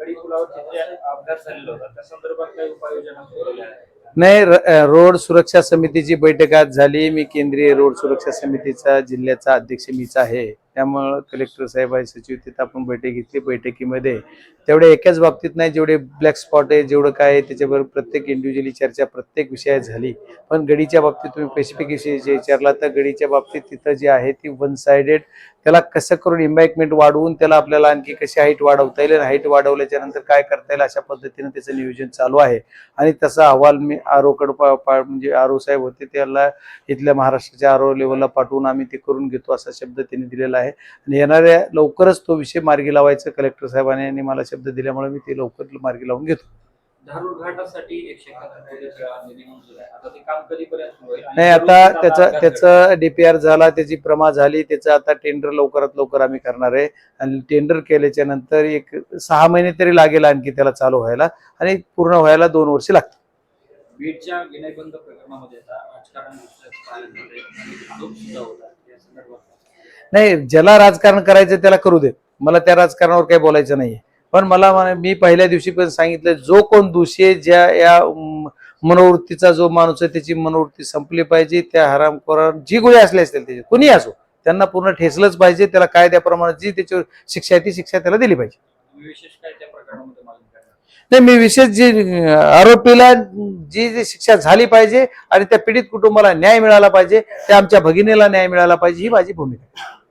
गडी पुलावर तिथे अपघात झालेला होता. त्या संदर्भात काही उपाययोजना आहेत? नाही रोड सुरक्षा समितीची बैठक आज झाली. मी केंद्रीय रोड सुरक्षा समितीचा जिल्ह्याचा अध्यक्ष मीच आहे. त्यामुळं कलेक्टर साहेब आहे सचिव तिथं आपण बैठक घेतली. बैठकीमध्ये तेवढ्या एकाच बाबतीत नाही जेवढे ब्लॅक स्पॉट आहे जेवढं काय आहे त्याच्याबरोबर प्रत्येक इंडिव्हिज्युअली चर्चा प्रत्येक विषयात झाली. पण गडीच्या बाबतीत तुम्ही स्पेसिफिक विषय जे विचारला तर गडीच्या बाबतीत तिथं जे आहे ती वन सायडेड त्याला कसं करून इम्बॅकमेंट वाढवून त्याला आपल्याला आणखी कशी हाईट वाढवता येईल हाईट वाढवल्याच्या नंतर काय करता येईल अशा पद्धतीने त्याचं नियोजन चालू आहे. आणि तसा अहवाल मी आरोकड पा पा- म्हणजे आरो साहेब होते त्याला इथल्या महाराष्ट्राच्या आरो लेवलला पाठवून आम्ही ते करून घेतो असा शब्द त्यांनी दिलेला आहे. आणि येणाऱ्या लवकरच तो विषय मार्गी लावायचा कलेक्टर साहेबांनी आणि मला शब्द दिल्यामुळे मी ते लवकर मार्गी लावून घेतो. धारूर घाटासाठी एकशे एकाहत्तर कोटी रुपये निधी मंजूर आहे. आता ते काम कधीपर्यंत सुरू होईल आणि नाही आता त्याचा त्याचं डीपीआर झाला त्याची प्रमा झाली त्याचं आता टेंडर लवकरात लवकर आम्ही करणार आहे. आणि टेंडर केल्याच्यानंतर एक सहा महिने तरी लागेल आणखी त्याला चालू व्हायला. आणि पूर्ण व्हायला दोन वर्ष बीडच्या प्रकरणामध्ये राजकारण संदर्भात नाही ज्याला राजकारण करायचं त्याला करू दे मला त्या राजकारणावर काही बोलायचं नाहीये. पण मला मी पहिल्या दिवशी पण सांगितलं जो कोण दोषी आहे ज्या या मनोवृत्तीचा जो माणूस आहे त्याची मनोवृत्ती संपली पाहिजे त्या हरामखोरावर जी गोळी असली असतील त्याची कुणी असो त्यांना पूर्ण ठेचलंच पाहिजे त्याला कायद्याप्रमाणे जी त्याच्यावर शिक्षा आहे ती शिक्षा त्याला दिली पाहिजे. विशेष नाही मी विशेष जी आरोपीला जी जी शिक्षा झाली पाहिजे आणि त्या पीडित कुटुंबाला न्याय मिळाला पाहिजे त्या आमच्या भगिनीला न्याय मिळाला पाहिजे ही माझी भूमिका आहे.